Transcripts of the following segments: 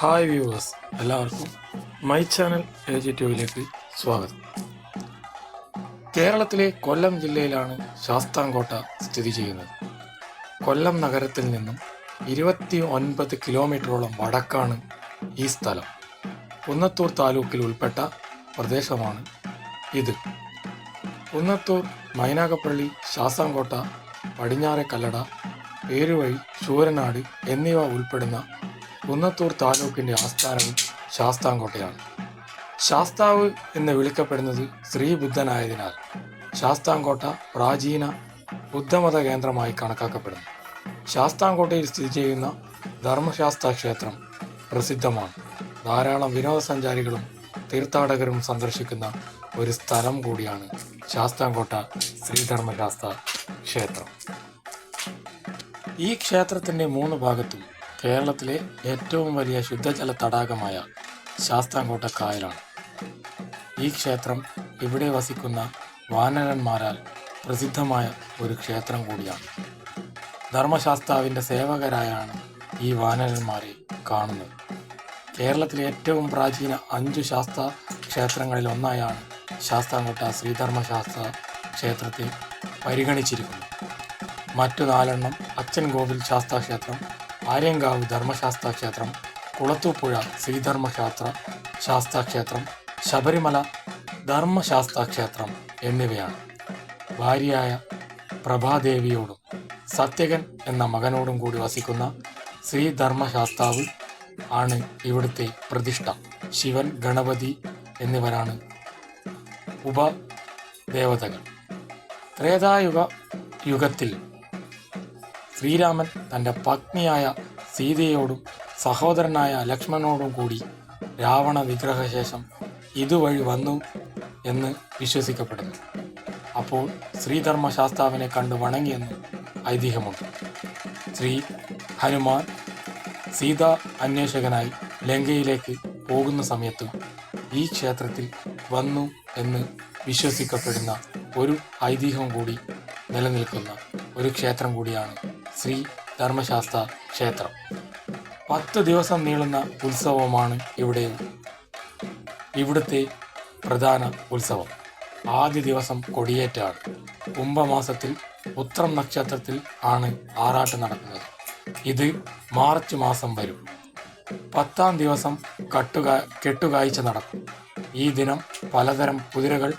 Hi viewers എല്ലാവർക്കും my channel A G ടിവിയിലേക്ക് സ്വാഗതം. കേരളത്തിലെ കൊല്ലം ജില്ലയിലാണ് ശാസ്താംകോട്ട സ്ഥിതി ചെയ്യുന്നത്. കൊല്ലം നഗരത്തിൽ നിന്നും ഇരുപത്തി ഒൻപത് കിലോമീറ്ററോളം വടക്കാണ് ഈ സ്ഥലം. കുന്നത്തൂർ താലൂക്കിൽ ഉൾപ്പെട്ട പ്രദേശമാണ് ഇത്. കുന്നത്തൂർ മൈനാഗപ്പള്ളി ശാസ്താംകോട്ട പടിഞ്ഞാറെ കല്ലട പേരുവഴി ശൂരനാട് എന്നിവ ഉൾപ്പെടുന്ന കുന്നത്തൂർ താലൂക്കിന്റെ ആസ്ഥാനവും ശാസ്താംകോട്ടയാണ്. ശാസ്താവ് എന്ന് വിളിക്കപ്പെടുന്നത് ശ്രീബുദ്ധനായതിനാൽ ശാസ്താംകോട്ട പ്രാചീന ബുദ്ധമത കേന്ദ്രമായി കണക്കാക്കപ്പെടുന്നു. ശാസ്താംകോട്ടയിൽ സ്ഥിതി ചെയ്യുന്ന ധർമ്മശാസ്ത്ര ക്ഷേത്രം പ്രസിദ്ധമാണ്. ധാരാളം വിനോദസഞ്ചാരികളും തീർത്ഥാടകരും സന്ദർശിക്കുന്ന ഒരു സ്ഥലം കൂടിയാണ് ശാസ്താംകോട്ട ശ്രീധർമ്മശാസ്ത്ര ക്ഷേത്രം. ഈ ക്ഷേത്രത്തിന്റെ മൂന്ന് ഭാഗത്തും കേരളത്തിലെ ഏറ്റവും വലിയ ശുദ്ധജല തടാകമായ ശാസ്താംകോട്ട കായലാണ് ഈ ക്ഷേത്രം ഇവിടെ വസിക്കുന്ന വാനരന്മാരാൽ പ്രസിദ്ധമായ ഒരു ക്ഷേത്രം കൂടിയാണ്. ധർമ്മശാസ്താവിന്റെ സേവകരായാണ് ഈ വാനരന്മാരെ കാണുന്നത്. കേരളത്തിലെ ഏറ്റവും പ്രാചീന അഞ്ചു ശാസ്ത്ര ക്ഷേത്രങ്ങളിൽ ഒന്നായാണ് ശാസ്താംകോട്ട ശ്രീധർമ്മശാസ്ത്ര ക്ഷേത്രത്തെ പരിഗണിച്ചിരിക്കുന്നത്. മറ്റു നാലെണ്ണം അച്ഛൻ ഗോവിൽ ശാസ്താ ശാസ്താക്ഷേത്രം ആര്യങ്കാവ് ധർമ്മശാസ്ത്ര ക്ഷേത്രം കുളത്തൂപ്പുഴ ശ്രീധർമ്മശാസ്ത്ര ശാസ്താക്ഷേത്രം ശബരിമല ധർമ്മശാസ്ത്ര ക്ഷേത്രം എന്നിവയാണ്. ഭാര്യയായ പ്രഭാദേവിയോടും സത്യകൻ എന്ന മകനോടും കൂടി വസിക്കുന്ന ശ്രീധർമ്മശാസ്താവ് ആണ് ഇവിടുത്തെ പ്രതിഷ്ഠ. ശിവൻ ഗണപതി എന്നിവരാണ് ഉപദേവതകൾ. ത്രേതായുഗ യുഗത്തിൽ ശ്രീരാമൻ തന്റെ പത്നിയായ സീതയോടും സഹോദരനായ ലക്ഷ്മണനോടും കൂടി രാവണ വിഗ്രഹശേഷം ഇതുവഴി വന്നു എന്ന് വിശ്വസിക്കപ്പെടുന്നു. അപ്പോൾ ശ്രീധർമ്മശാസ്താവിനെ കണ്ടു വണങ്ങിയെന്ന് ഐതിഹ്യമുണ്ട്. ശ്രീ ഹനുമാൻ സീത അന്വേഷകനായി ലങ്കയിലേക്ക് പോകുന്ന സമയത്തും ഈ ക്ഷേത്രത്തിൽ വന്നു എന്ന് വിശ്വസിക്കപ്പെടുന്ന ഒരു ഐതിഹ്യം കൂടി നിലനിൽക്കുന്ന ഒരു ക്ഷേത്രം കൂടിയാണ് ശ്രീ ധർമ്മശാസ്ത്ര ക്ഷേത്രം. പത്ത് ദിവസം നീളുന്ന ഉത്സവമാണ് ഇവിടെ ഇവിടുത്തെ പ്രധാന ഉത്സവം. ആദ്യ ദിവസം കൊടിയേറ്റാണ്. കുംഭമാസത്തിൽ ഉത്രം നക്ഷത്രത്തിൽ ആണ് ആറാട്ട് നടക്കുന്നത്. ഇത് മാർച്ച് മാസം വരും. പത്താം ദിവസം കട്ടുകാ കെട്ടുകാഴ്ച നടക്കും. ഈ ദിനം പലതരം കുതിരകൾ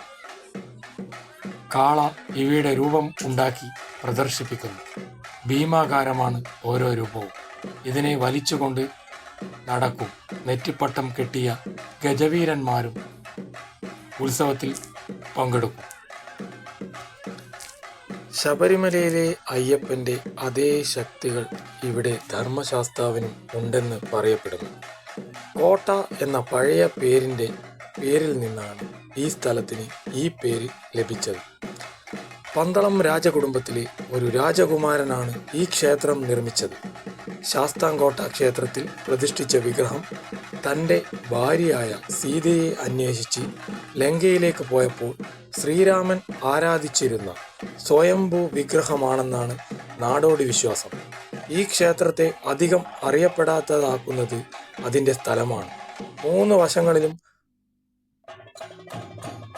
കാള ഇവയുടെ രൂപം ഉണ്ടാക്കി പ്രദർശിപ്പിക്കുന്നു. ഭീമാകാരമാണ് ഓരോ രൂപവും. ഇതിനെ വലിച്ചുകൊണ്ട് നടക്കും. നെറ്റിപ്പട്ടം കെട്ടിയ ഗജവീരന്മാരും ഉത്സവത്തിൽ പങ്കെടുക്കും. ശബരിമലയിലെ അയ്യപ്പന്റെ അതേ ശക്തികൾ ഇവിടെ ധർമ്മശാസ്താവിനും ഉണ്ടെന്ന് പറയപ്പെടുന്നു. കോട്ട എന്ന പഴയ പേരിന്റെ പേരിൽ നിന്നാണ് ഈ സ്ഥലത്തിന് ഈ പേര് ലഭിച്ചത്. പന്തളം രാജകുടുംബത്തിലെ ഒരു രാജകുമാരനാണ് ഈ ക്ഷേത്രം നിർമ്മിച്ചത്. ശാസ്താംകോട്ട ക്ഷേത്രത്തിൽ പ്രതിഷ്ഠിച്ച വിഗ്രഹം തന്റെ ഭാര്യയായ സീതയെ അന്വേഷിച്ച് ലങ്കയിലേക്ക് പോയപ്പോൾ ശ്രീരാമൻ ആരാധിച്ചിരുന്ന സ്വയംഭൂ വിഗ്രഹമാണെന്നാണ് നാടോടി വിശ്വാസം. ഈ ക്ഷേത്രത്തെ അധികം അറിയപ്പെടാത്തതാക്കുന്നത് അതിന്റെ സ്ഥലമാണ്. മൂന്ന് വശങ്ങളിലും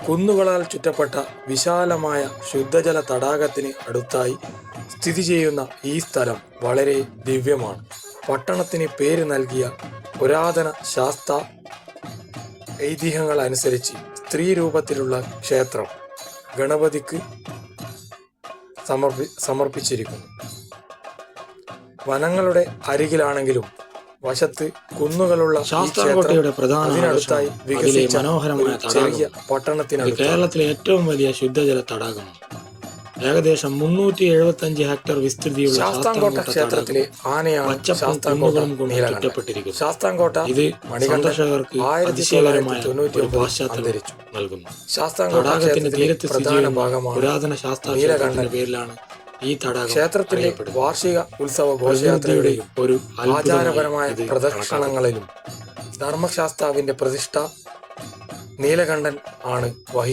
കുന്നുകളാൽ ചുറ്റപ്പെട്ട വിശാലമായ ശുദ്ധജല തടാകത്തിന് അടുത്തായി സ്ഥിതി ചെയ്യുന്ന ഈ സ്ഥലം വളരെ ദിവ്യമാണ്. പട്ടണത്തിന് പേര് നൽകിയ പുരാതന ശാസ്ത്ര ഐതിഹ്യങ്ങൾ അനുസരിച്ച് സ്ത്രീ രൂപത്തിലുള്ള ക്ഷേത്രം ഗണപതിക്ക് സമർപ്പി സമർപ്പിച്ചിരിക്കുന്നു. വനങ്ങളുടെ അരികിലാണെങ്കിലും വശത്ത് കുന്നുകളുള്ള ശാസ്ത്രകോട്ടയുടെ ശാസ്താംകോട്ടയുടെ പ്രധാന അതിലെ മനോഹരമായ ചെറിയ തടാകം. കേരളത്തിലെ ഏറ്റവും വലിയ ശുദ്ധജല തടാകമാണ് ഏകദേശം മുന്നൂറ്റി എഴുപത്തി അഞ്ച് ഹെക്ടർ വിസ്തൃതിയുള്ള ശാസ്താംകോട്ട ക്ഷേത്രത്തിലെ ആനയാണ് ശാസ്താംകോട്ട കൊണ്ട് ചുറ്റപ്പെട്ടിരിക്കുന്നു. ശാസ്താംകോട്ട ഇത് സന്ദർശകർക്ക് അതിശയകരമായ ഒരു പാശ്ചാത്തലം നൽകുന്നു. ശാസ്താംകോട്ട തടാകത്തിന്റെ തീരത്ത് ഭാഗമാണ് പുരാതന ശാസ്ത്ര പേരിലാണ് ഈ തടാകം ക്ഷേത്രത്തിലെ വാർഷിക ഉത്സവ ഘോഷയാത്രയുടെയും ഒരു ആചാരപരമായ പ്രദക്ഷിണങ്ങളിലും ധർമ്മശാസ്താവിന്റെ പ്രതിഷ്ഠ നീലകണ്ഠൻ ആണ് വഹി